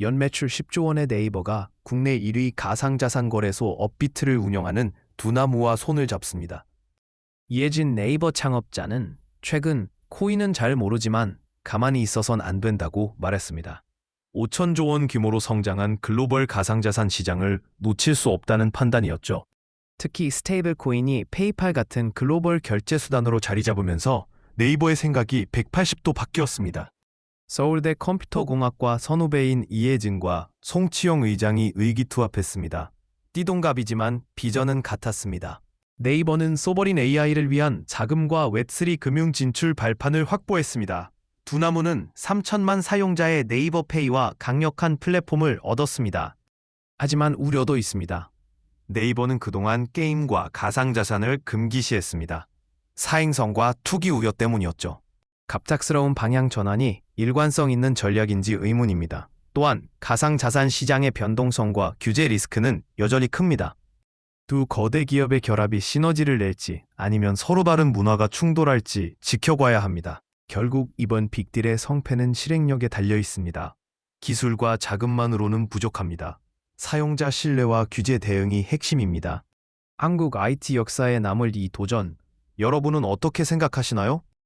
연매출 10조 원의 네이버가 국내 1위 가상자산 거래소 업비트를 운영하는 두나무와 손을 잡습니다. 이해진 네이버 창업자는 최근 코인은 잘 모르지만 가만히 있어선 안 된다고 말했습니다. 5천조 원 규모로 성장한 글로벌 가상자산 시장을 놓칠 수 없다는 판단이었죠. 특히 스테이블 코인이 페이팔 같은 글로벌 결제 수단으로 자리 잡으면서 네이버의 생각이 180도 바뀌었습니다. 서울대 컴퓨터공학과 선후배인 이혜진과 송치영 의장이 의기투합했습니다. 띠동갑이지만 비전은 같았습니다. 네이버는 소버린 AI를 위한 자금과 웹3 금융 진출 발판을 확보했습니다. 두나무는 3천만 사용자의 네이버 페이와 강력한 플랫폼을 얻었습니다. 하지만 우려도 있습니다. 네이버는 그동안 게임과 가상자산을 금기시했습니다. 사행성과 투기 우려 때문이었죠. 갑작스러운 방향 전환이 일관성 있는 전략인지 의문입니다. 또한 가상 자산 시장의 변동성과 규제 리스크는 여전히 큽니다. 두 거대 기업의 결합이 시너지를 낼지 아니면 서로 다른 문화가 충돌할지 지켜봐야 합니다. 결국 이번 빅딜의 성패는 실행력에 달려 있습니다. 기술과 자금만으로는 부족합니다. 사용자 신뢰와 규제 대응이 핵심입니다. 한국 IT 역사에 남을 이 도전, 여러분은 어떻게 생각하시나요?